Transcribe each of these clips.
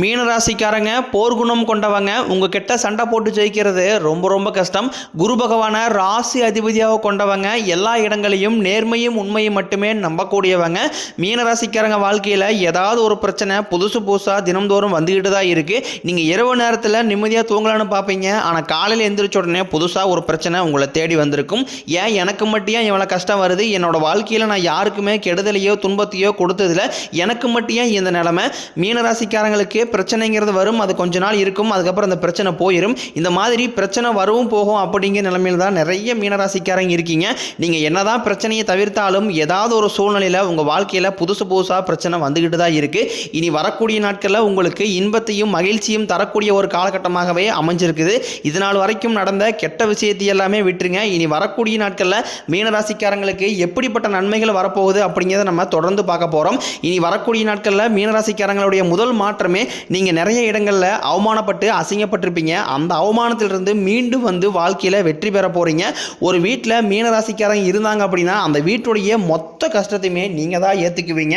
மீனராசிக்காரங்க போர்க்குணம் கொண்டவங்க உங்ககிட்ட சண்டை போட்டு ஜெயிக்கிறது ரொம்ப ரொம்ப கஷ்டம். குரு பகவானை ராசி அதிபதியாக கொண்டவங்க எல்லா இடங்களையும் நேர்மையும் உண்மையும் மட்டுமே நம்பக்கூடியவங்க. மீனராசிக்காரங்க வாழ்க்கையில் ஏதாவது ஒரு பிரச்சனை புதுசு புதுசாக தினம்தோறும் வந்துக்கிட்டு தான் இருக்குது நீங்கள் இரவு நேரத்தில் நிம்மதியாக தூங்கலான்னு பார்ப்பீங்க. ஆனால் காலையில் எந்திரிச்ச உடனே புதுசாக ஒரு பிரச்சனை உங்களை தேடி வந்திருக்கும். ஏன்? எனக்கு மட்டும் ஏன் இவ்வளோ கஷ்டம் வருது? என்னோட வாழ்க்கையில் நான் யாருக்குமே கெடுதலையோ துன்பத்தையோ கொடுத்ததில்ல. எனக்கு மட்டும் ஏன் இந்த நிலமை? மீனராசிக்காரங்களுக்கு பிரச்சனைங்கிறது வரும் அது கொஞ்ச நாள் இருக்கும் அதுக்கப்புறம் அந்த பிரச்சனை போயிடும் இந்த மாதிரி பிரச்சனை வரவும் போகும் அப்படிங்கிற நிலைமையில் தான் நிறைய மீனராசிக்காரங்க இருக்கீங்க. நீங்கள் என்னதான் பிரச்சனையை தவிர்த்தாலும் ஏதாவது ஒரு சூழ்நிலையில் உங்கள் வாழ்க்கையில் புதுசு புதுசாக பிரச்சனை வந்துக்கிட்டு தான் இருக்குது இனி வரக்கூடிய நாட்களில் உங்களுக்கு இன்பத்தையும் மகிழ்ச்சியும் தரக்கூடிய ஒரு காலகட்டமாகவே அமைஞ்சிருக்குது. இது நாள் வரைக்கும் நடந்த கெட்ட விஷயத்தை எல்லாமே விட்டுருங்க. இனி வரக்கூடிய நாட்களில் மீனராசிக்காரங்களுக்கு எப்படிப்பட்ட நன்மைகள் வரப்போகுது அப்படிங்கிறத நம்ம தொடர்ந்து பார்க்க போகிறோம் இனி வரக்கூடிய நாட்களில் மீனராசிக்காரங்களுடைய முதல் மாற்றமே நீங்கள் நிறைய இடங்களில் அவமானப்பட்டு அசிங்கப்பட்டிருப்பீங்க. அந்த அவமானத்திலிருந்து மீண்டும் வந்து வாழ்க்கையில் வெற்றி பெற போகிறீங்க ஒரு வீட்டில் மீனராசிக்காரங்க இருந்தாங்க அப்படின்னா அந்த வீட்டுடைய மொத்த கஷ்டத்தையுமே நீங்கள் தான் ஏற்றுக்குவீங்க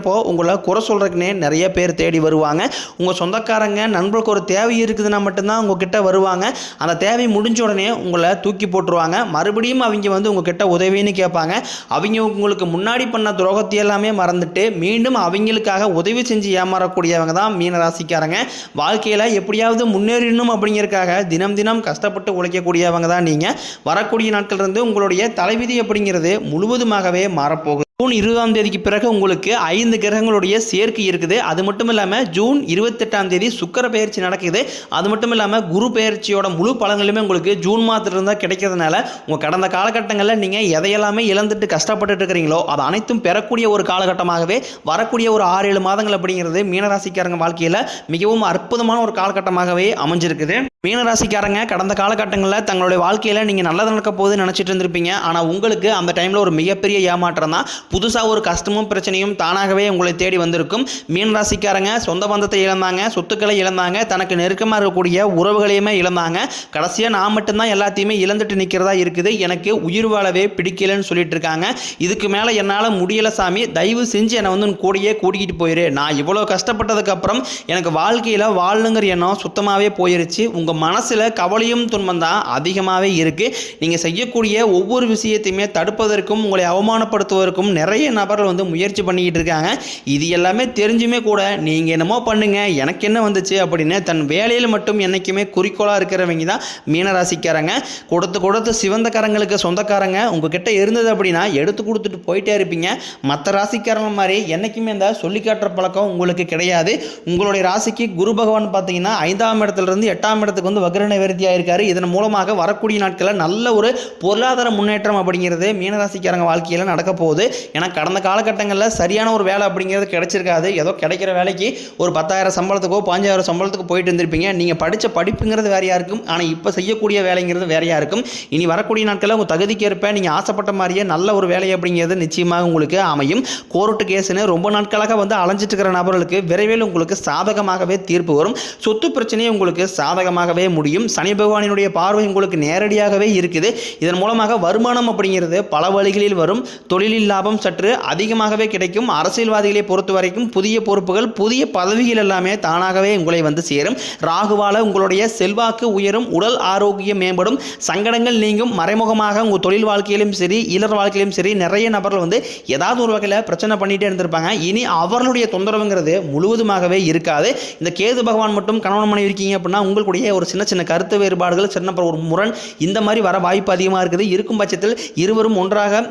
நிற்கிறப்போ உங்களை குறை சொல்கிறதுக்குனே நிறைய பேர் தேடி வருவாங்க. உங்கள் சொந்தக்காரங்க நண்பர்களுக்கு ஒரு தேவை இருக்குதுன்னா மட்டும்தான் உங்ககிட்ட வருவாங்க. அந்த தேவை முடிஞ்ச உடனே உங்களை தூக்கி போட்டுருவாங்க. மறுபடியும் அவங்க வந்து உங்ககிட்ட உதவின்னு கேட்பாங்க. அவங்க உங்களுக்கு முன்னாடி பண்ண துரோகத்தை எல்லாமே மறந்துட்டு மீண்டும் அவங்களுக்காக உதவி செஞ்சு ஏமாறக்கூடியவங்க தான் மீனராசிக்காரங்க. வாழ்க்கையில் எப்படியாவது முன்னேறணும் அப்படிங்கிறதுக்காக தினம் தினம் கஷ்டப்பட்டு உழைக்கக்கூடியவங்க தான் நீங்கள் வரக்கூடிய நாட்கள் இருந்து உங்களுடைய தலைவிதி அப்படிங்கிறது முழுவதுமாகவே மாறப்போகுது. ஜூன் இருபதாம் தேதிக்கு பிறகு உங்களுக்கு ஐந்து கிரகங்களுடைய சேர்க்கை இருக்குது. அது மட்டும் இல்லாமல் ஜூன் இருபத்தெட்டாம் தேதி சுக்கர பயிற்சி நடக்குது. அது மட்டும் இல்லாமல் குரு பயிற்சியோட முழு பலன்களுமே உங்களுக்கு ஜூன் மாதத்துலேருந்து தான் கிடைக்கிறதுனால உங்கள் கடந்த காலகட்டங்களில் நீங்கள் எதையெல்லாமே இழந்துட்டு கஷ்டப்பட்டுட்டு இருக்கிறீங்களோ அது அனைத்தும் பெறக்கூடிய ஒரு காலகட்டமாகவே வரக்கூடிய ஒரு ஆறு ஏழு மாதங்கள் அப்படிங்கிறது மீனராசிக்காரங்க வாழ்க்கையில் மிகவும் அற்புதமான ஒரு காலகட்டமாகவே அமைஞ்சிருக்குது. மீனராசிக்காரங்க கடந்த காலகட்டங்களில் தங்களுடைய வாழ்க்கையில் நீங்கள் நல்லது நடக்க போகுது நினச்சிட்டு இருந்திருப்பீங்க. ஆனால் உங்களுக்கு அந்த டைமில் ஒரு மிகப்பெரிய ஏமாற்றம் தான். புதுசாக ஒரு கஷ்டமும் பிரச்சனையும் தானாகவே உங்களை தேடி வந்திருக்கும். மீனராசிக்காரங்க சொந்த பந்தத்தை இழந்தாங்க சொத்துக்களை இழந்தாங்க தனக்கு நெருக்கமாக இருக்கக்கூடிய உறவுகளையுமே இழந்தாங்க. கடைசியாக நான் மட்டும்தான் எல்லாத்தையுமே இழந்துட்டு நிற்கிறதா இருக்குது. எனக்கு உயிர் வாழவே பிடிக்கலன்னு சொல்லிட்டு இருக்காங்க. இதுக்கு மேலே என்னால் முடியலை சாமி. தயவு செஞ்சு என்னை வந்து கூடியே கூடயே கூட்டிகிட்டு போயிரு. நான் இவ்வளோ கஷ்டப்பட்டதுக்கப்புறம் எனக்கு வாழ்க்கையில் வாழணுங்கிற எண்ணம் சுத்தமாகவே போயிருச்சு. உங்கள் மனசில் கவலையும் துன்பம் தான் அதிகமாகவே இருக்குது நீங்கள் செய்யக்கூடிய ஒவ்வொரு விஷயத்தையுமே தடுப்பதற்கும் உங்களை அவமானப்படுத்துவதற்கும் நிறைய நபர்கள் வந்து முயற்சி பண்ணிக்கிட்டு இருக்காங்க. இது எல்லாமே தெரிஞ்சுமே கூட நீங்கள் என்னமோ பண்ணுங்கள் எனக்கு என்ன வந்துச்சு அப்படின்னு தன் வேலையில் மட்டும் என்றைக்குமே குறிக்கோளாக இருக்கிறவங்க தான் மீனராசிக்காரங்க. கொடுத்து கொடுத்து சிவந்தக்காரங்களுக்கு சொந்தக்காரங்க உங்ககிட்ட இருந்தது அப்படின்னா எடுத்து கொடுத்துட்டு போயிட்டே இருப்பீங்க. மற்ற ராசிக்காரங்க மாதிரி என்றைக்குமே இந்த சொல்லி காட்டுற பழக்கம் உங்களுக்கு கிடையாது. உங்களுடைய ராசிக்கு குரு பகவான் பார்த்தீங்கன்னா ஐந்தாம் இடத்துலேருந்து எட்டாம் இடத்துக்கு வந்து வக்ர நிவர்த்தி ஆயிருக்காரு இதன் மூலமாக வரக்கூடிய நாட்களில் நல்ல ஒரு பொருளாதார முன்னேற்றம் அப்படிங்கிறது மீனராசிக்காரங்க வாழ்க்கையில் நடக்க போகுது. ஏன்னா கடந்த காலகட்டங்களில் சரியான ஒரு வேலை அப்படிங்கிறது கிடைச்சிருக்காது. ஏதோ கிடைக்கிற வேலைக்கு ஒரு பத்தாயிரம் சம்பளத்துக்கோ பாஞ்சாயிரம் சம்பளத்துக்கு போயிட்டு இருந்திருப்பீங்க. நீங்கள் படித்த படிப்புங்கிறது வேறையாக இருக்கும்? ஆனால் இப்போ செய்யக்கூடிய வேலைங்கிறது வேறையாக இருக்கும்? இனி வரக்கூடிய நாட்களில் உங்கள் தகுதிக்கு ஏற்ப நீங்கள் ஆசைப்பட்ட மாதிரியே நல்ல ஒரு வேலை அப்படிங்கிறது நிச்சயமாக உங்களுக்கு அமையும். கோர்ட்டு கேஸுன்னு ரொம்ப நாட்களாக வந்து அலைஞ்சிட்டு இருக்கிற நபர்களுக்கு விரைவில் உங்களுக்கு சாதகமாகவே தீர்ப்பு வரும். சொத்து பிரச்சனையை உங்களுக்கு சாதகமாக ஆகவே முடியும். சனி பகவானினுடைய பார்வை உங்களுக்கு நேரடியாகவே இருக்குது. இதன் மூலமாக வருமானம் அப்படிங்கிறது பல வழிகளில் வரும். தொழிலில் லாபம் சற்று அதிகமாகவே கிடைக்கும். அரசியல்வாதிகளை பொறுத்த வரைக்கும் புதிய பொறுப்புகள் புதிய பதவிகள் எல்லாமே தானாகவே உங்களை வந்து சேரும். ராகுவால உங்களுடைய செல்வாக்கு உயரும் உடல் ஆரோக்கியம் மேம்படும். சங்கடங்கள் நீங்கும். மறைமுகமாக உங்கள் தொழில் வாழ்க்கையிலும் சரி இளர் வாழ்க்கையிலும் சரி நிறைய நபர்கள் வந்து ஏதாவது ஒரு வகையில் பிரச்சனை பண்ணிகிட்டே இருந்திருப்பாங்க. இனி அவர்களுடைய தொந்தரவுங்கிறது முழுவதுமாகவே இருக்காது. இந்த கேது பகவான் மட்டும் கணவன் மனைவி இருக்கீங்க அப்படின்னா உங்களுடைய ஒரு சின்ன சின்ன கருத்து வேறுபாடுகள் சின்ன ஒரு முரண் இந்த மாதிரி வர வாய்ப்பு அதிகமாக இருக்குது. இருக்கும் பட்சத்தில் இருவரும் ஒன்றாக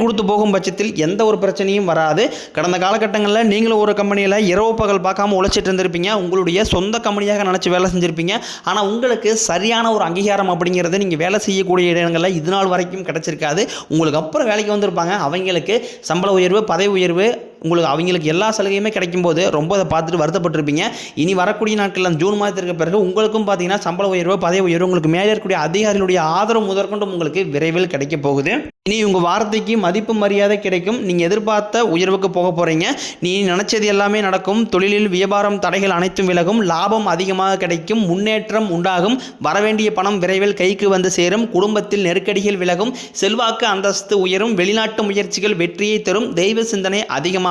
கொடுத்து போகும் பட்சத்தில் எந்த ஒரு பிரச்சனையும் வராது. கடந்த காலகட்டங்களில் நீங்களும் ஒரு கம்பெனியில் இரவு பகல் பார்க்காம உழைச்சிட்டு இருந்திருப்பீங்க. உங்களுடைய சொந்த கம்பெனியாக நினச்சி வேலை செஞ்சுருப்பீங்க. ஆனால் உங்களுக்கு சரியான ஒரு அங்கீகாரம் அப்படிங்கிறது நீங்கள் வேலை செய்யக்கூடிய இடங்களில் இது நாள் வரைக்கும் கிடச்சிருக்காது. உங்களுக்கு அப்புறம் வேலைக்கு வந்திருப்பாங்க. அவங்களுக்கு சம்பள உயர்வு பதவி உயர்வு உங்களுக்கு அவங்களுக்கு எல்லா சலுகையுமே கிடைக்கும் போது ரொம்ப அதை பார்த்துட்டு வருத்தப்பட்டிருப்பீங்க. இனி வரக்கூடிய நாட்களில் ஜூன் மாதத்திற்கு பிறகு உங்களுக்கும் பார்த்தீங்கன்னா சம்பள உயர்வு பதவி உயர்வு உங்களுக்கு மேலே இருக்கக்கூடிய அதிகாரிகளுடைய ஆதரவு முதற்கொண்டு உங்களுக்கு விரைவில் கிடைக்க போகுது. இனி உங்கள் வார்த்தைக்கு மதிப்பு மரியாதை கிடைக்கும். நீங்கள் எதிர்பார்த்த உயர்வுக்கு போக போகிறீங்க நீ நினச்சது எல்லாமே நடக்கும். தொழிலில் வியாபாரம் தடைகள் அனைத்தும் விலகும். லாபம் அதிகமாக கிடைக்கும். முன்னேற்றம் உண்டாகும். வரவேண்டிய பணம் விரைவில் கைக்கு வந்து சேரும். குடும்பத்தில் நெருக்கடிகள் விலகும். செல்வாக்கு அந்தஸ்து உயரும். வெளிநாட்டு முயற்சிகள் வெற்றியை தரும். தெய்வ சிந்தனை அதிகமாக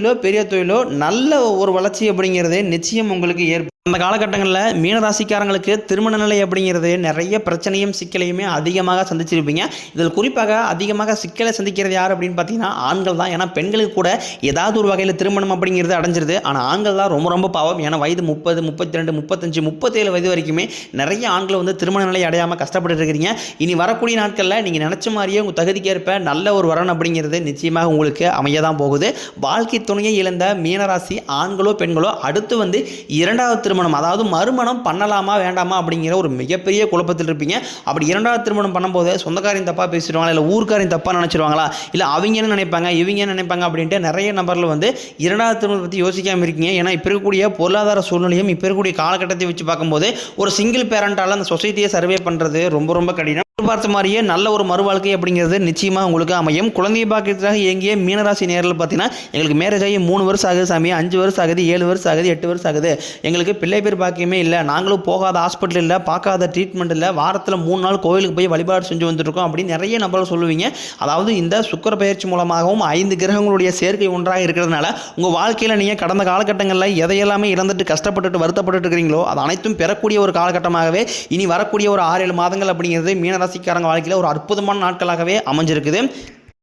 பெரிய தொழிலோ நல்ல ஒரு வளர்ச்சி அப்படிங்கிறது நிச்சயம் உங்களுக்கு ஏற்படும். அந்த காலகட்டங்களில் மீனராசிக்காரங்களுக்கு திருமண நிலை அப்படிங்கிறது நிறைய பிரச்சனையும் சிக்கலையுமே அதிகமாக சந்திச்சிருப்பீங்க. இதில் குறிப்பாக அதிகமாக சிக்கலை சந்திக்கிறது யார் அப்படின்னு பார்த்தீங்கன்னா ஆண்கள் தான். ஏன்னா பெண்களுக்கு கூட ஏதாவது ஒரு வகையில் திருமணம் அப்படிங்கிறது அடைஞ்சிருது. ஆனால் ஆண்கள் தான் ரொம்ப ரொம்ப பாவம். ஏன்னா வயது முப்பது முப்பத்தி ரெண்டு முப்பத்தஞ்சு முப்பத்தேழு வயது வரைக்குமே நிறைய ஆண்கள் வந்து திருமண நிலை அடையாமல் கஷ்டப்பட்டு இருக்கிறீங்க. இனி வரக்கூடிய நாட்களில் நீங்கள் நினச்ச மாதிரியே உங்கள் தகுதிக்கேற்ப நல்ல ஒரு வரன் அப்படிங்கிறது நிச்சயமாக உங்களுக்கு அமைய தான் போகுது. வாழ்க்கை துணையை இழந்த மீனராசி ஆண்களோ பெண்களோ அடுத்து வந்து இரண்டாவது திருமணம் அதாவது மறுமணம் பண்ணலாமா வேண்டாமா அப்படிங்கிற ஒரு மிகப்பெரிய குழப்பத்தில் இருப்பீங்க. அப்படி இரண்டாவது திருமணம் பண்ணும்போது சொந்தக்காரையும் தப்பாக பேசிடுவாங்களா இல்லை ஊர்க்காரையும் தப்பாக நினச்சிருவாங்களா இல்லை அவங்க என்ன நினைப்பாங்க இவங்க என்ன நினைப்பாங்க அப்படின்ட்டு நிறைய நபரில் வந்து இரண்டாவது திருமணம் பற்றி யோசிக்காமல் இருக்கீங்க. ஏன்னா இப்போ இருக்கக்கூடிய பொருளாதார சூழ்நிலையும் இப்போ இருக்கக்கூடிய காலகட்டத்தை வச்சு பார்க்கும்போது ஒரு சிங்கிள் பேரண்டால் அந்த சொசைட்டியை சர்வே பண்ணுறது ரொம்ப ரொம்ப கடினம். எதிர்பார்த்த மாதிரியே நல்ல ஒரு மறுவாழ்க்கை அப்படிங்கிறது நிச்சயமாக உங்களுக்கு அமையும். குழந்தைய பாக்கியத்துக்காக இயங்கிய மீனராசி நேரில் பார்த்தீங்கன்னா எங்களுக்கு மேரேஜ் ஆகி மூணு வருஷம் ஆகுது சாமி அஞ்சு வருஷம் ஆகுது ஏழு வருஷம் ஆகுது எட்டு வருஷம் ஆகுது. எங்களுக்கு பிள்ளை பேர் பாக்கியமே இல்லை. நாங்களும் போகாத ஹாஸ்பிட்டல் இல்லை பார்க்காத ட்ரீட்மெண்ட் இல்லை. வாரத்தில் மூணு நாள் கோவிலுக்கு போய் வழிபாடு செஞ்சு வந்துருக்கோம் அப்படின்னு நிறைய நபர்கள் சொல்லுவீங்க. அதாவது இந்த சுக்கர பயிற்சி மூலமாகவும் ஐந்து கிரகங்களுடைய சேர்க்கை ஒன்றாக இருக்கிறதுனால உங்கள் வாழ்க்கையில் நீங்கள் கடந்த காலகட்டங்களில் எதையெல்லாமே இழந்துட்டு கஷ்டப்பட்டுட்டு வருத்தப்பட்டு இருக்கிறீங்களோ அது அனைத்தும் பெறக்கூடிய ஒரு காலகட்டமாகவே இனி வரக்கூடிய ஒரு ஆறு ஏழு மாதங்கள் அப்படிங்கிறது மீனராசி ராசிக்காரங்க வாழ்க்கையில் ஒரு அற்புதமான நாட்களாகவே அமைஞ்சிருக்குது.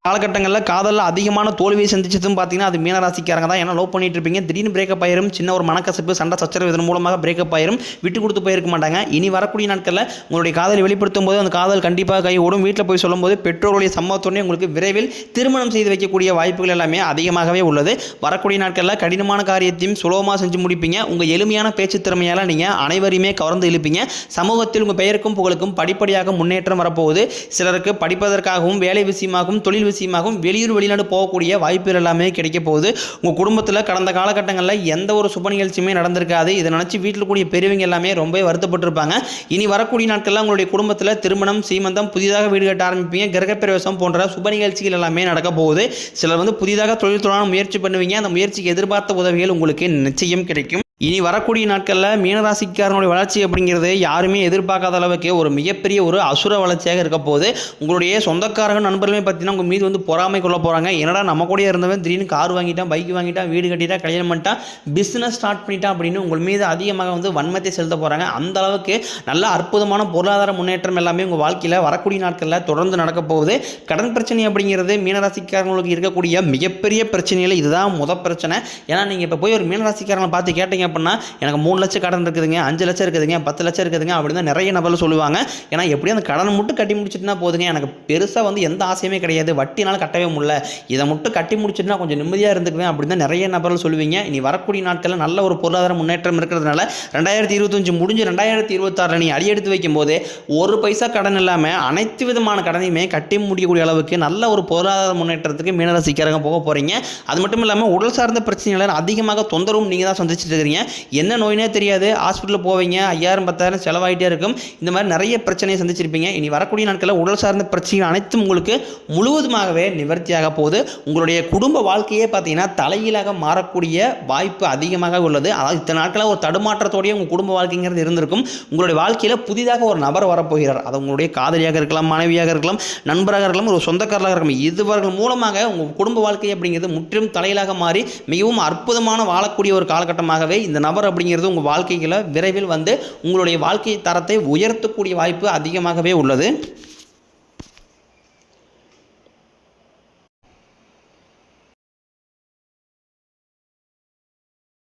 காலகட்டங்களில் காதலில் அதிகமான தோல்வியை சந்திச்சதும் பார்த்தீங்கன்னா அது மீனராசிக்காரங்க தான். ஏன்னா லவ் பண்ணிட்டு இருப்பீங்க. திடீர்னு பிரேக்கப் ஆயிரும். சின்ன ஒரு மனக்கசப்பு சண்டை சச்சரவு இதன் மூலமாக பிரேக்கப் ஆயிரும். விட்டு கொடுத்து போயிருக்க மாட்டாங்க. இனி வரக்கூடிய நாட்களில் உங்களுடைய காதலை வெளிப்படுத்தும் போது அந்த காதல் கண்டிப்பாக கை ஓடும். வீட்டில் போய் சொல்லும்போது பெற்றோருடைய சம்மத்தோடனே உங்களுக்கு விரைவில் திருமணம் செய்து வைக்கக்கூடிய வாய்ப்புகள் எல்லாமே அதிகமாகவே உள்ளது. வரக்கூடிய நாட்களில் கடினமான காரியத்தையும் சுலபமாக செஞ்சு முடிப்பீங்க. உங்கள் எளிமையான பேச்சு திறமையால் நீங்கள் அனைவரையுமே கவர்ந்து இழுப்பீங்க. சமூகத்தில் உங்கள் பெயருக்கும் புகழுக்கும் படிப்படியாக முன்னேற்றம் வரப்போகுது. சிலருக்கு படிப்பதற்காகவும் வேலை விஷயமாகவும் தொழில் விஷயமாகவும் வெளியூர் வெளிநாடு போகக்கூடிய வாய்ப்புகள் எல்லாமே கிடைக்க போகுது. உங்கள் குடும்பத்தில் கடந்த காலகட்டங்களில் எந்த ஒரு சுப நிகழ்ச்சியுமே நடந்திருக்காது. இதை நினச்சி வீட்டில் கூடிய பெரியவங்க எல்லாமே ரொம்ப வருத்தப்பட்டிருப்பாங்க. இனி வரக்கூடிய நாட்களில் உங்களுடைய குடும்பத்தில் திருமணம் சீமந்தம் புதிதாக வீடு கட்ட ஆரம்பிப்பீங்க. கிரகப்பிரவேசம் போன்ற சுப நிகழ்ச்சிகள் எல்லாமே நடக்க போகுது. சிலர் வந்து புதிதாக தொழில் தொழிலான முயற்சி பண்ணுவீங்க. அந்த முயற்சிக்கு எதிர்பார்த்த உதவிகள் உங்களுக்கு நிச்சயம் கிடைக்கும். இனி வரக்கூடிய நாட்களில் மீனராசிக்காரனுடைய வளர்ச்சி அப்படிங்கிறது யாருமே எதிர்பார்க்காத அளவுக்கு ஒரு மிகப்பெரிய ஒரு அசுர வளர்ச்சியாக இருக்க போகுது. உங்களுடைய சொந்தக்காரங்க நண்பர்களுமே பார்த்தீங்கன்னா உங்கள் மீது வந்து பொறாமை கொள்ள போகிறாங்க என்னடா நம்ம கூட இருந்தவன் திடீர்னு கார் வாங்கிட்டான் பைக் வாங்கிட்டான் வீடு கட்டிட்டான் கல்யாணம் பண்ணிட்டான் பிஸ்னஸ் ஸ்டார்ட் பண்ணிட்டான் அப்படின்னு உங்கள் மீது அதிகமாக வந்து வன்மத்தை செலுத்த போகிறாங்க அந்த அளவுக்கு நல்ல அற்புதமான பொருளாதார முன்னேற்றம் எல்லாமே உங்கள் வாழ்க்கையில் வரக்கூடிய நாட்களில் தொடர்ந்து நடக்க போகுது. கடன் பிரச்சனை அப்படிங்கிறது மீனராசிக்காரங்களுக்கு இருக்கக்கூடிய மிகப்பெரிய பிரச்சனையில் இதுதான் முத பிரச்சனை. ஏன்னா நீங்கள் இப்போ போய் ஒரு மீனராசிக்காரங்களை பார்த்து கேட்டீங்க அப்படின்னா எனக்கு மூணு லட்சம் கடன் இருக்குதுங்க அஞ்சு லட்சம் இருக்குதுங்க பத்து லட்சம் இருக்குதுங்க அப்படின்னு தான் நிறைய நபர்கள் சொல்லுவாங்க. ஏன்னா எப்படியும் அந்த கடனை மட்டும் கட்டி முடிச்சுட்டுனா போதுங்க. எனக்கு பெருசாக வந்து எந்த ஆசையுமே கிடையாது. வட்டினால் கட்டவே முடியல. இதை மட்டும் கட்டி முடிச்சிட்டுனா கொஞ்சம் நிம்மதியாக இருந்துக்குவேன் அப்படின்னு தான் நிறைய நபர்கள் சொல்லுவீங்க. இனி வரக்கூடிய நாட்களில் நல்ல ஒரு பொருளாதார முன்னேற்றம் இருக்கிறதுனால ரெண்டாயிரத்தி இருபத்தஞ்சு முடிஞ்சு ரெண்டாயிரத்தி இருபத்தாறில் நீ அடியெடுத்து வைக்கும்போது ஒரு பைசா கடன் இல்லாமல் அனைத்து விதமான கடனையுமே கட்டி முடியக்கூடிய அளவுக்கு நல்ல ஒரு பொருளாதார முன்னேற்றத்துக்கு மீனராசிக்காரங்க போக போகிறீங்க அது மட்டும் இல்லாமல் உடல் சார்ந்த பிரச்சனைகளை அதிகமாக தொந்தரவும் நீங்கள் தான் சந்திச்சுட்டு இருக்கிறீங்க. என்ன நோயினே தெரியாது. ஹாஸ்பிட்டலில் போவீங்க. ஐயாயிரம் பத்தாயிரம் செலவாகிட்டே இருக்கும். இந்த மாதிரி நிறைய பிரச்சனையை சந்திச்சிருப்பீங்க. இனி வரக்கூடிய நாட்களில் உடல் சார்ந்த பிரச்சனைகள் அனைத்தும் உங்களுக்கு முழுவதுமாகவே நிவர்த்தியாக போகுது. உங்களுடைய குடும்ப வாழ்க்கையே பார்த்தீங்கன்னா தலைகீழாக மாறக்கூடிய வாய்ப்பு அதிகமாக உள்ளது. அதாவது இத்தனை நாட்களாக ஒரு தடுமாற்றத்தோடய உங்கள் குடும்ப வாழ்க்கைங்கிறது இருந்திருக்கும். உங்களுடைய வாழ்க்கையில் புதிதாக ஒரு நபர் வரப்போகிறார். அது உங்களுடைய காதலியாக இருக்கலாம் மனைவியாக இருக்கலாம் நண்பராக இருக்கலாம் ஒரு சொந்தக்காரராக இருக்கலாம். இதுவர்கள் மூலமாக உங்கள் குடும்ப வாழ்க்கை அப்படிங்கிறது முற்றிலும் தலையிலாக மாறி மிகவும் அற்புதமான வாழக்கூடிய ஒரு காலகட்டமாகவே இந்த நபர் அப்படிங்கிறது உங்கள் வாழ்க்கையில் விரைவில் வந்து உங்களுடைய வாழ்க்கை தரத்தை உயர்த்தக்கூடிய வாய்ப்பு அதிகமாகவே உள்ளது.